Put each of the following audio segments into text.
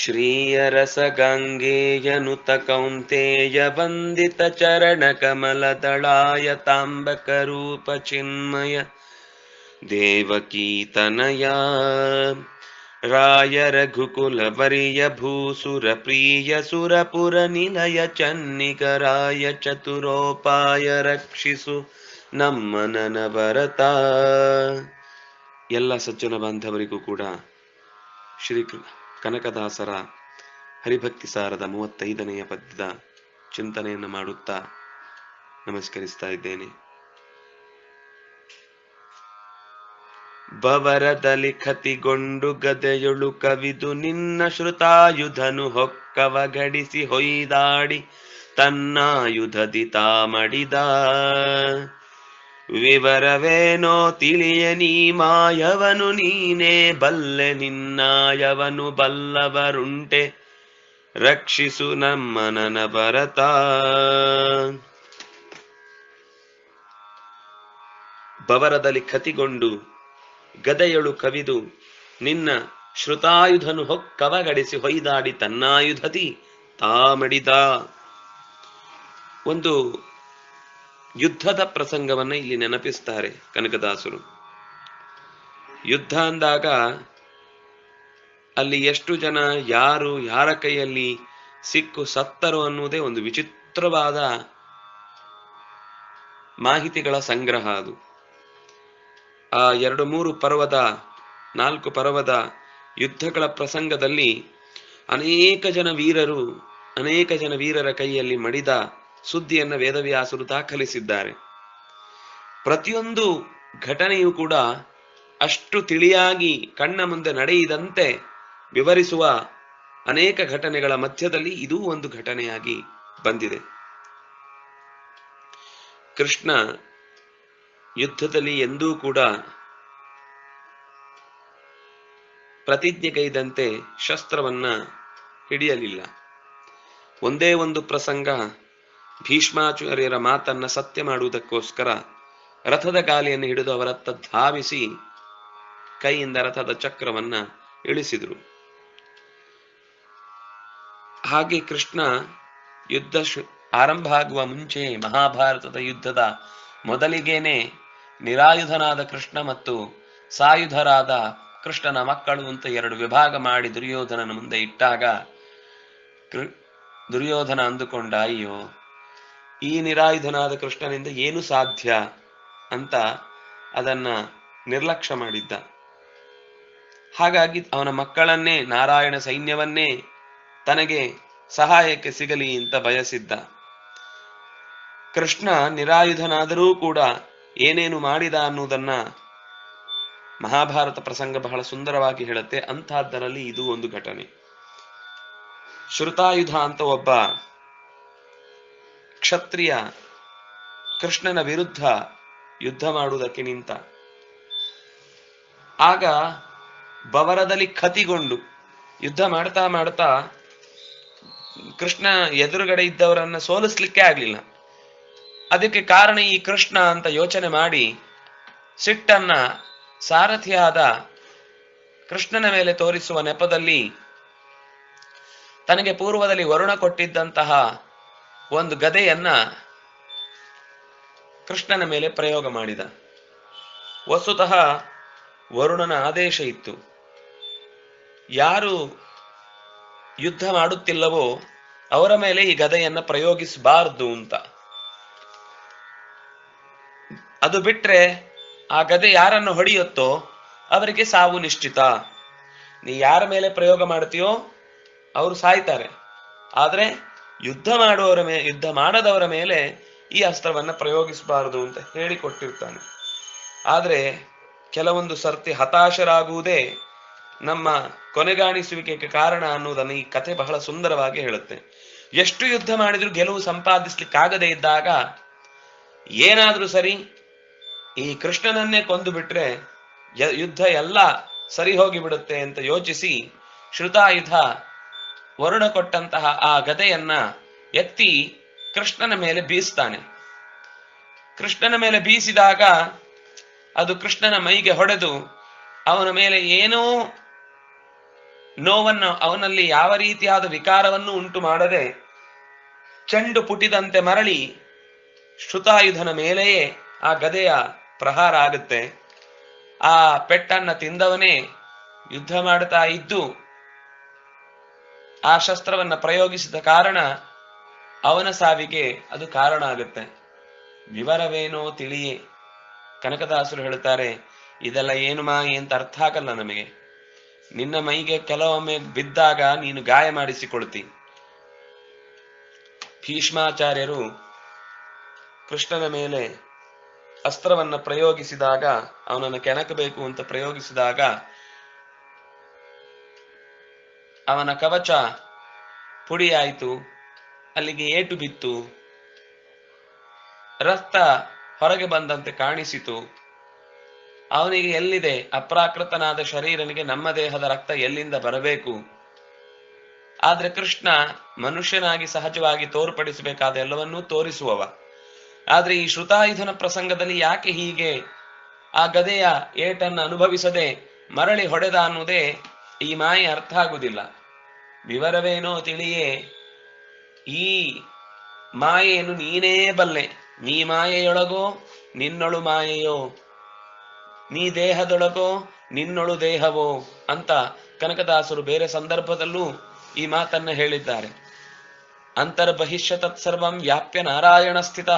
श्रीयरसगङ्गेयनुतकौन्तेय वन्दितचरणकमलदलाय ताम्बकरूप चिन्मय राय रघुकुलवर्य भूसुरप्रियसुरपुरनिलय चन्निकराय चतुरोपाय रक्षिषु ನಮ್ಮ ನನಭರತ ಎಲ್ಲ ಸಜ್ಜನ ಬಾಂಧವರಿಗೂ ಕೂಡ ಶ್ರೀ ಕನಕದಾಸರ ಹರಿಭಕ್ತಿ ಸಾರದ ಮೂವತ್ತೈದನೆಯ ಪದ್ಯದ ಚಿಂತನೆಯನ್ನು ಮಾಡುತ್ತಾ ನಮಸ್ಕರಿಸ್ತಾ ಇದ್ದೇನೆ. ಬವರದಲ್ಲಿ ಖತಿಗೊಂಡು ಗದೆಯೊಳು ಕವಿದು ನಿನ್ನ ಶ್ರುತಾಯುಧನು ಹೊಕ್ಕವ ಗಡಿಸಿ ಹೊಯ್ದಾಡಿ ತನ್ನಾಯುಧದಿ ತಾ ಮಡಿದ ವಿವರವೇನೋ ತಿಳಿಯ ನೀ ಮಾಯವನು ನೀನೇ, ಬಲ್ಲೆ ನಿನ್ನಾಯವನು ಬಲ್ಲವರುಂಟೆ. ರಕ್ಷಿಸು ನಮ್ಮನನ ಭರತ. ಬವರದಲ್ಲಿ ಕತಿಗೊಂಡು ಗದೆಯಳು ಕವಿದು, ನಿನ್ನ ಶ್ರುತಾಯುಧನು ಹೊಕ್ಕವಗಡಿಸಿ ಹೊಯ್ದಾಡಿ ತನ್ನಾಯುಧತಿ, ತಾಮಡಿದ. ಒಂದು ಯುದ್ಧದ ಪ್ರಸಂಗವನ್ನ ಇಲ್ಲಿ ನೆನಪಿಸ್ತಾರೆ ಕನಕದಾಸರು. ಯುದ್ಧ ಅಂದಾಗ ಅಲ್ಲಿ ಎಷ್ಟು ಜನ, ಯಾರು, ಯಾರ ಕೈಯಲ್ಲಿ ಸಿಕ್ಕು ಸತ್ತರು ಅನ್ನುವುದೇ ಒಂದು ವಿಚಿತ್ರವಾದ ಮಾಹಿತಿಗಳ ಸಂಗ್ರಹ ಅದು. ಆ ಎರಡು ಮೂರು ಪರ್ವದ, ನಾಲ್ಕು ಪರ್ವದ ಯುದ್ಧಗಳ ಪ್ರಸಂಗದಲ್ಲಿ ಅನೇಕ ಜನ ವೀರರು, ಅನೇಕ ಜನ ವೀರರ ಕೈಯಲ್ಲಿ ಮಡಿದ ಸುದ್ದಿಯನ್ನ ವೇದವ್ಯಾಸರು ದಾಖಲಿಸಿದ್ದಾರೆ. ಪ್ರತಿಯೊಂದು ಘಟನೆಯು ಕೂಡ ಅಷ್ಟು ತಿಳಿಯಾಗಿ ಕಣ್ಣ ಮುಂದೆ ನಡೆಯದಂತೆ ವಿವರಿಸುವ ಅನೇಕ ಘಟನೆಗಳ ಮಧ್ಯದಲ್ಲಿ ಇದೂ ಒಂದು ಘಟನೆಯಾಗಿ ಬಂದಿದೆ. ಕೃಷ್ಣ ಯುದ್ಧದಲ್ಲಿ ಎಂದೂ ಕೂಡ ಪ್ರತಿಜ್ಞೆಗೈದಂತೆ ಶಸ್ತ್ರವನ್ನ ಹಿಡಿಯಲಿಲ್ಲ. ಒಂದೇ ಒಂದು ಪ್ರಸಂಗ ಭೀಷ್ಮಾಚಾರ್ಯರ ಮಾತನ್ನ ಸತ್ಯ ಮಾಡುವುದಕ್ಕೋಸ್ಕರ ರಥದ ಗಾಲಿಯನ್ನು ಹಿಡಿದು ಅವರತ್ತ ಧಾವಿಸಿ ಕೈಯಿಂದ ರಥದ ಚಕ್ರವನ್ನ ಇಳಿಸಿದ್ರು. ಹಾಗೆ ಕೃಷ್ಣ ಯುದ್ಧ ಆರಂಭ ಆಗುವ ಮುಂಚೆ ಮಹಾಭಾರತದ ಯುದ್ಧದ ಮೊದಲಿಗೇನೆ ನಿರಾಯುಧನಾದ ಕೃಷ್ಣ ಮತ್ತು ಸಾಯುಧರಾದ ಕೃಷ್ಣನ ಮಕ್ಕಳು ಅಂತ ಎರಡು ವಿಭಾಗ ಮಾಡಿ ದುರ್ಯೋಧನನ ಮುಂದೆ ಇಟ್ಟಾಗ ದುರ್ಯೋಧನ ಅಂದುಕೊಂಡ, ಅಯ್ಯೋ ಈ ನಿರಾಯುಧನಾದ ಕೃಷ್ಣನಿಂದ ಏನು ಸಾಧ್ಯ ಅಂತ ಅದನ್ನ ನಿರ್ಲಕ್ಷ್ಯ ಮಾಡಿದ್ದ. ಹಾಗಾಗಿ ಅವನ ಮಕ್ಕಳನ್ನೇ, ನಾರಾಯಣ ಸೈನ್ಯವನ್ನೇ ತನಗೆ ಸಹಾಯಕ್ಕೆ ಸಿಗಲಿ ಅಂತ ಬಯಸಿದ್ದ. ಕೃಷ್ಣ ನಿರಾಯುಧನಾದರೂ ಕೂಡ ಏನೇನು ಮಾಡಿದ ಅನ್ನುವುದನ್ನ ಮಹಾಭಾರತ ಪ್ರಸಂಗ ಬಹಳ ಸುಂದರವಾಗಿ ಹೇಳುತ್ತೆ. ಅಂತಹದ್ದರಲ್ಲಿ ಇದು ಒಂದು ಘಟನೆ. ಶ್ರುತಾಯುಧ ಅಂತ ಒಬ್ಬ ಕ್ಷತ್ರಿಯ ಕೃಷ್ಣನ ವಿರುದ್ಧ ಯುದ್ಧ ಮಾಡುವುದಕ್ಕೆ ನಿಂತ. ಆಗ ಬವರದಲ್ಲಿ ಖತಿಗೊಂಡು ಯುದ್ಧ ಮಾಡ್ತಾ ಮಾಡ್ತಾ ಕೃಷ್ಣ ಎದುರುಗಡೆ ಇದ್ದವರನ್ನ ಸೋಲಿಸ್ಲಿಕ್ಕೆ ಆಗ್ಲಿಲ್ಲ. ಅದಕ್ಕೆ ಕಾರಣ ಈ ಕೃಷ್ಣ ಅಂತ ಯೋಚನೆ ಮಾಡಿ ಸಿಟ್ಟನ್ನ ಸಾರಥಿಯಾದ ಕೃಷ್ಣನ ಮೇಲೆ ತೋರಿಸುವ ನೆಪದಲ್ಲಿ ತನಗೆ ಪೂರ್ವದಲ್ಲಿ ವರುಣ ಕೊಟ್ಟಿದ್ದಂತಹ ಒಂದು ಗದೆಯನ್ನ ಕೃಷ್ಣನ ಮೇಲೆ ಪ್ರಯೋಗ ಮಾಡಿದ. ವಸ್ತುತಃ ವರುಣನ ಆದೇಶ ಇತ್ತು. ಯಾರು ಯುದ್ಧ ಮಾಡುತ್ತಿಲ್ಲವೋ ಅವರ ಮೇಲೆ ಈ ಗದೆಯನ್ನ ಪ್ರಯೋಗಿಸಬಾರದು ಅಂತ. ಅದು ಬಿಟ್ರೆ ಆ ಗದೆ ಯಾರನ್ನು ಹೊಡೆಯುತ್ತೋ ಅವರಿಗೆ ಸಾವು ನಿಶ್ಚಿತ. ನೀ ಯಾರ ಮೇಲೆ ಪ್ರಯೋಗ ಮಾಡ್ತೀಯೋ ಅವರು ಸಾಯ್ತಾರೆ. ಆದ್ರೆ ಯುದ್ಧ ಮಾಡುವವರ ಮೇಲೆ ಯುದ್ಧ ಮಾಡದವರ ಮೇಲೆ ಈ ಅಸ್ತ್ರವನ್ನ ಪ್ರಯೋಗಿಸಬಾರದು ಅಂತ ಹೇಳಿಕೊಟ್ಟಿರ್ತಾನೆ. ಆದರೆ ಕೆಲವೊಂದು ಸರ್ತಿ ಹತಾಶರಾಗುವುದೇ ನಮ್ಮ ಕೊನೆಗಾಣಿಸುವಿಕೆಗೆ ಕಾರಣ ಅನ್ನುವುದನ್ನು ಈ ಕಥೆ ಬಹಳ ಸುಂದರವಾಗಿ ಹೇಳುತ್ತೆ. ಎಷ್ಟು ಯುದ್ಧ ಮಾಡಿದ್ರು ಗೆಲುವು ಸಂಪಾದಿಸ್ಲಿಕ್ಕಾಗದೇ ಇದ್ದಾಗ ಏನಾದ್ರೂ ಸರಿ ಈ ಕೃಷ್ಣನನ್ನೇ ಕೊಂದು ಬಿಟ್ರೆ ಯುದ್ಧ ಎಲ್ಲ ಸರಿ ಹೋಗಿ ಬಿಡುತ್ತೆ ಅಂತ ಯೋಚಿಸಿ ಶ್ರುತಾಯುಧ ವರುಣ ಕೊಟ್ಟಂತಹ ಆ ಗದೆಯನ್ನ ಎತ್ತಿ ಕೃಷ್ಣನ ಮೇಲೆ ಬೀಸ್ತಾನೆ. ಕೃಷ್ಣನ ಮೇಲೆ ಬೀಸಿದಾಗ ಅದು ಕೃಷ್ಣನ ಮೈಗೆ ಹೊಡೆದು ಅವನ ಮೇಲೆ ಏನೋ ನೋವನ್ನು, ಅವನಲ್ಲಿ ಯಾವ ರೀತಿಯಾದ ವಿಕಾರವನ್ನು ಉಂಟು ಮಾಡದೆ ಚೆಂಡು ಪುಟಿದಂತೆ ಮರಳಿ ಶ್ರುತಾಯುಧನ ಮೇಲೆಯೇ ಆ ಗದೆಯ ಪ್ರಹಾರ ಆಗುತ್ತೆ. ಆ ಪೆಟ್ಟನ್ನ ತಿಂದವನೇ ಯುದ್ಧ ಮಾಡುತ್ತಾ ಇದ್ದು ಆ ಶಸ್ತ್ರವನ್ನ ಪ್ರಯೋಗಿಸಿದ ಕಾರಣ ಅವನ ಸಾವಿಗೆ ಅದು ಕಾರಣ ಆಗುತ್ತೆ. ವಿವರವೇನೋ ತಿಳಿಯೇ. ಕನಕದಾಸರು ಹೇಳ್ತಾರೆ ಇದೆಲ್ಲ ಏನು ಮಾ ಅಂತ ಅರ್ಥ ಆಗಲ್ಲ ನಮಗೆ. ನಿನ್ನ ಮೈಗೆ ಕೆಲವೊಮ್ಮೆ ಬಿದ್ದಾಗ ನೀನು ಗಾಯ ಮಾಡಿಸಿಕೊಳ್ತಿ. ಭೀಷ್ಮಾಚಾರ್ಯರು ಕೃಷ್ಣನ ಮೇಲೆ ಅಸ್ತ್ರವನ್ನ ಪ್ರಯೋಗಿಸಿದಾಗ, ಅವನನ್ನು ಕೆಣಕಬೇಕು ಅಂತ ಪ್ರಯೋಗಿಸಿದಾಗ ಅವನ ಕವಚ ಪುಡಿಯಾಯಿತು, ಅಲ್ಲಿಗೆ ಏಟು ಬಿತ್ತು. ರಕ್ತ ಹೊರಗೆ ಬಂದಂತೆ ಕಾಣಿಸಿತು. ಅವನಿಗೆ ಎಲ್ಲಿದೆ? ಅಪ್ರಾಕೃತನಾದ ಶರೀರನಿಗೆ ನಮ್ಮ ದೇಹದ ರಕ್ತ ಎಲ್ಲಿಂದ ಬರಬೇಕು? ಆದ್ರೆ ಕೃಷ್ಣ ಮನುಷ್ಯನಾಗಿ ಸಹಜವಾಗಿ ತೋರ್ಪಡಿಸಬೇಕಾದ ಎಲ್ಲವನ್ನೂ ತೋರಿಸುವವ. ಆದ್ರೆ ಈ ಶ್ರುತಾಯುಧನ ಪ್ರಸಂಗದಲ್ಲಿ ಯಾಕೆ ಹೀಗೆ? ಆ ಗದೆಯ ಏಟನ್ನು ಅನುಭವಿಸದೆ ಮರಳಿ ಹೊಡೆದ ಅನ್ನುವುದೇ ಈ ಮಾಯ ಅರ್ಥ ಆಗುವುದಿಲ್ಲ. ವಿವರವೇನೋ ತಿಳಿಯೇ, ಈ ಮಾಯೆಯನ್ನು ನೀನೇ ಬಲ್ಲೆ. ನೀ ಮಾಯೆಯೊಳಗೋ, ನಿನ್ನೊಳು ಮಾಯೆಯೋ. ನೀ ದೇಹದೊಳಗೋ, ನಿನ್ನೊಳು ದೇಹವೋ ಅಂತ ಕನಕದಾಸರು ಬೇರೆ ಸಂದರ್ಭದಲ್ಲೂ ಈ ಮಾತನ್ನ ಹೇಳಿದ್ದಾರೆ. ಅಂತರ್ಬಹಿಷ್ಯ ತತ್ಸರ್ವಂ ವ್ಯಾಪ್ಯ ನಾರಾಯಣ ಸ್ಥಿತ.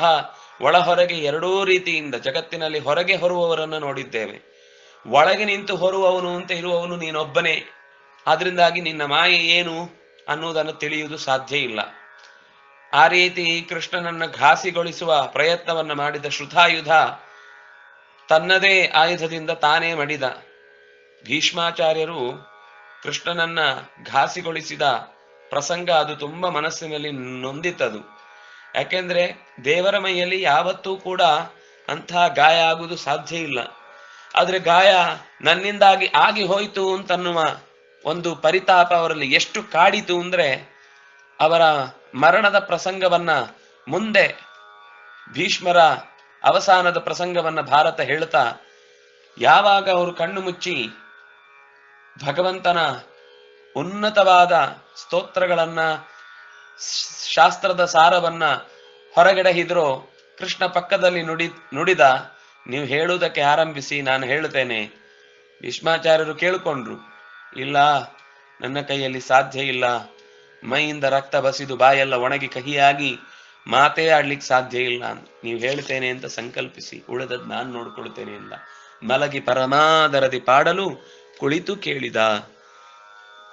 ಒಳ ಹೊರಗೆ ಎರಡೂ ರೀತಿಯಿಂದ ಜಗತ್ತಿನಲ್ಲಿ ಹೊರಗೆ ಹೊರುವವರನ್ನು ನೋಡಿದ್ದೇವೆ. ಒಳಗೆ ನಿಂತು ಹೊರುವವನು ಅಂತ ಇರುವವನು ನೀನೊಬ್ಬನೇ. ಆದ್ರಿಂದಾಗಿ ನಿನ್ನ ಮಾಯೆ ಏನು ಅನ್ನುವುದನ್ನು ತಿಳಿಯುವುದು ಸಾಧ್ಯ ಇಲ್ಲ. ಆ ರೀತಿ ಕೃಷ್ಣನನ್ನ ಘಾಸಿಗೊಳಿಸುವ ಪ್ರಯತ್ನವನ್ನ ಮಾಡಿದ ಶ್ರುತಾಯುಧ ತನ್ನದೇ ಆಯುಧದಿಂದ ತಾನೇ ಮಡಿದ. ಭೀಷ್ಮಾಚಾರ್ಯರು ಕೃಷ್ಣನನ್ನ ಘಾಸಿಗೊಳಿಸಿದ ಪ್ರಸಂಗ ಅದು ತುಂಬಾ ಮನಸ್ಸಿನಲ್ಲಿ ನೊಂದಿತ್ತದು. ಯಾಕೆಂದ್ರೆ ದೇವರ ಮೈಯಲ್ಲಿ ಯಾವತ್ತೂ ಕೂಡ ಅಂತಹ ಗಾಯ ಆಗುವುದು ಸಾಧ್ಯ ಇಲ್ಲ. ಆದ್ರೆ ಗಾಯ ನನ್ನಿಂದಾಗಿ ಆಗಿ ಹೋಯಿತು ಅಂತನ್ನುವ ಒಂದು ಪರಿತಾಪ ಅವರಲ್ಲಿ ಎಷ್ಟು ಕಾಡಿತು ಅಂದ್ರೆ ಅವರ ಮರಣದ ಪ್ರಸಂಗವನ್ನ ಮುಂದೆ ಭೀಷ್ಮರ ಅವಸಾನದ ಪ್ರಸಂಗವನ್ನ ಭಾರತ ಹೇಳ್ತಾ ಯಾವಾಗ ಅವರು ಕಣ್ಣು ಮುಚ್ಚಿ ಭಗವಂತನ ಉನ್ನತವಾದ ಸ್ತೋತ್ರಗಳನ್ನ, ಶಾಸ್ತ್ರದ ಸಾರವನ್ನ ಹೊರಗೆಡಹಿದ್ರೋ ಕೃಷ್ಣ ಪಕ್ಕದಲ್ಲಿ ನುಡಿ, ನುಡಿದ, ನೀವು ಹೇಳುವುದಕ್ಕೆ ಆರಂಭಿಸಿ, ನಾನು ಹೇಳುತ್ತೇನೆ. ಭೀಷ್ಮಾಚಾರ್ಯರು ಕೇಳಿಕೊಂಡ್ರು. ಇಲ್ಲ, ನನ್ನ ಕೈಯಲ್ಲಿ ಸಾಧ್ಯ ಇಲ್ಲ. ಮೈಯಿಂದ ರಕ್ತ ಬಸಿದು ಬಾಯೆಲ್ಲ ಒಣಗಿ ಕಹಿಯಾಗಿ ಮಾತೇ ಆಡ್ಲಿಕ್ಕೆ ಸಾಧ್ಯ ಇಲ್ಲ. ನೀವು ಹೇಳ್ತೇನೆ ಅಂತ ಸಂಕಲ್ಪಿಸಿ, ಉಳಿದದ್ ನಾನ್ ನೋಡ್ಕೊಳ್ತೇನೆ ಇಲ್ಲ ಮಲಗಿ ಪರಮಾದರದಿ ಪಾಡಲು ಕುಳಿತು ಕೇಳಿದ.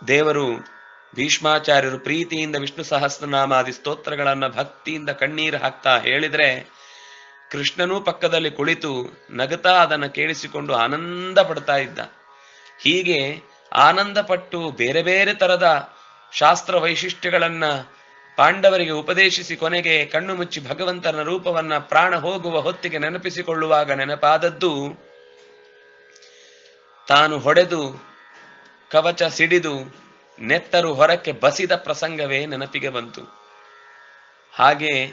ದೇವರು, ಭೀಷ್ಮಾಚಾರ್ಯರು ಪ್ರೀತಿಯಿಂದ ವಿಷ್ಣು ಸಹಸ್ರನಾಮಾದಿ ಸ್ತೋತ್ರಗಳನ್ನ ಭಕ್ತಿಯಿಂದ ಕಣ್ಣೀರು ಹಾಕ್ತಾ ಹೇಳಿದ್ರೆ ಕೃಷ್ಣನೂ ಪಕ್ಕದಲ್ಲಿ ಕುಳಿತು ನಗತಾ ಅದನ್ನ ಕೇಳಿಸಿಕೊಂಡು ಆನಂದ ಪಡ್ತಾ ಇದ್ದ. ಹೀಗೆ ಆನಂದ ಪಟ್ಟು ಬೇರೆ ಬೇರೆ ತರದ ಶಾಸ್ತ್ರ ವೈಶಿಷ್ಟ್ಯಗಳನ್ನ ಪಾಂಡವರಿಗೆ ಉಪದೇಶಿಸಿ ಕೊನೆಗೆ ಕಣ್ಣು ಮುಚ್ಚಿ ಭಗವಂತನ ರೂಪವನ್ನ ಪ್ರಾಣ ಹೋಗುವ ಹೊತ್ತಿಗೆ ನೆನಪಿಸಿಕೊಳ್ಳುವಾಗ ನೆನಪಾದದ್ದು, ತಾನು ಹೊಡೆದು, ಕವಚ ಸಿಡಿದು, ನೆತ್ತರು ಹೊರಕ್ಕೆ ಬಸಿದ ಪ್ರಸಂಗವೇ ನೆನಪಿಗೆ ಬಂತು. ಹಾಗೆ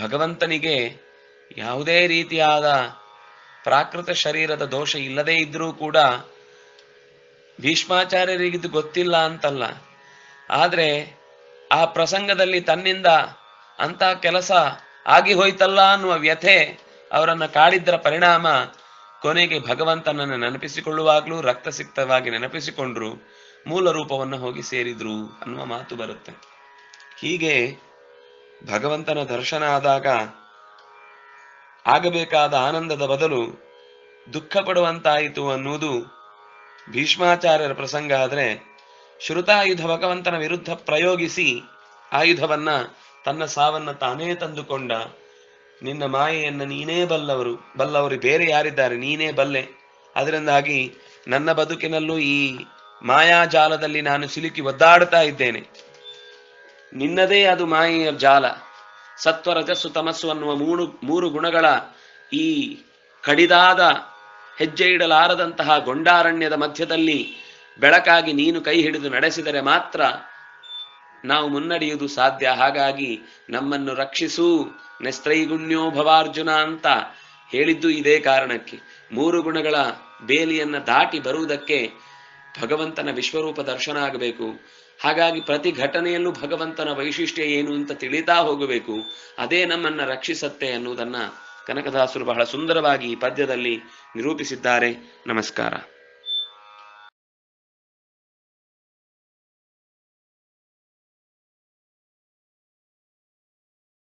ಭಗವಂತನಿಗೆ ಯಾವುದೇ ರೀತಿಯಾದ ಪ್ರಾಕೃತ ಶರೀರದ ದೋಷ ಇಲ್ಲದೇ ಇದ್ರೂ ಕೂಡ ಭೀಷ್ಮಾಚಾರ್ಯರಿಗಿದು ಗೊತ್ತಿಲ್ಲ ಅಂತಲ್ಲ. ಆದರೆ ಆ ಪ್ರಸಂಗದಲ್ಲಿ ತನ್ನಿಂದ ಅಂತ ಕೆಲಸ ಆಗಿ ಹೋಯ್ತಲ್ಲ ಅನ್ನುವ ವ್ಯಥೆ ಅವರನ್ನ ಕಾಡಿದ್ದರ ಪರಿಣಾಮ ಕೊನೆಗೆ ಭಗವಂತನನ್ನು ನೆನಪಿಸಿಕೊಳ್ಳುವಾಗಲೂ ರಕ್ತಸಿಕ್ತವಾಗಿ ನೆನಪಿಸಿಕೊಂಡ್ರು ಮೂಲ ರೂಪವನ್ನು ಹೋಗಿ ಸೇರಿದ್ರು ಅನ್ನುವ ಮಾತು ಬರುತ್ತೆ. ಹೀಗೆ ಭಗವಂತನ ದರ್ಶನ ಆದಾಗ ಆಗಬೇಕಾದ ಆನಂದದ ಬದಲು ದುಃಖ ಪಡುವಂತಾಯಿತು ಅನ್ನುವುದು ಭೀಷ್ಮಾಚಾರ್ಯರ ಪ್ರಸಂಗ ಆದ್ರೆ ಶ್ರುತಾಯುಧ ಭಗವಂತನ ವಿರುದ್ಧ ಪ್ರಯೋಗಿಸಿ ಆಯುಧವನ್ನ ತನ್ನ ಸಾವನ್ನ ತಾನೇ ತಂದುಕೊಂಡ, ನಿನ್ನ ಮಾಯೆಯನ್ನ ನೀನೇ ಬಲ್ಲವರು ಬಲ್ಲವರು ಬೇರೆ ಯಾರಿದ್ದಾರೆ, ನೀನೇ ಬಲ್ಲೆ. ಅದರಿಂದಾಗಿ ನನ್ನ ಬದುಕಿನಲ್ಲೂ ಈ ಮಾಯಾಜಾಲದಲ್ಲಿ ನಾನು ಸಿಲುಕಿ ಒದ್ದಾಡ್ತಾ ಇದ್ದೇನೆ. ನಿನ್ನದೇ ಅದು ಮಾಯೆಯ ಜಾಲ. ಸತ್ವ ರಜಸ್ಸು ತಮಸ್ಸು ಅನ್ನುವ ಮೂರು ಮೂರು ಗುಣಗಳ ಈ ಕಡಿದಾದ ಹೆಜ್ಜೆ ಇಡಲಾರದಂತಹ ಗೊಂಡಾರಣ್ಯದ ಮಧ್ಯದಲ್ಲಿ ಬೆಳಕಾಗಿ ನೀನು ಕೈ ಹಿಡಿದು ನಡೆಸಿದರೆ ಮಾತ್ರ ನಾವು ಮುನ್ನಡೆಯುವುದು ಸಾಧ್ಯ. ಹಾಗಾಗಿ ನಮ್ಮನ್ನು ರಕ್ಷಿಸು, ನೆಸ್ತ್ರೈಗುಣ್ಯೋ ಭವಾರ್ಜುನ ಅಂತ ಹೇಳಿದ್ದು ಇದೇ ಕಾರಣಕ್ಕೆ. ಮೂರು ಗುಣಗಳ ಬೇಲಿಯನ್ನ ದಾಟಿ ಬರುವುದಕ್ಕೆ ಭಗವಂತನ ವಿಶ್ವರೂಪ ದರ್ಶನ ಆಗಬೇಕು. ಹಾಗಾಗಿ ಪ್ರತಿ ಘಟನೆಯಲ್ಲೂ ಭಗವಂತನ ವೈಶಿಷ್ಟ್ಯ ಏನು ಅಂತ ತಿಳಿತಾ ಹೋಗಬೇಕು. ಅದೇ ನಮ್ಮನ್ನ ರಕ್ಷಿಸತ್ತೆ ಅನ್ನುವುದನ್ನ ಕನಕದಾಸರು ಬಹಳ ಸುಂದರವಾಗಿ ಪದ್ಯದಲ್ಲಿ ನಿರೂಪಿಸಿದ್ದಾರೆ. ನಮಸ್ಕಾರ.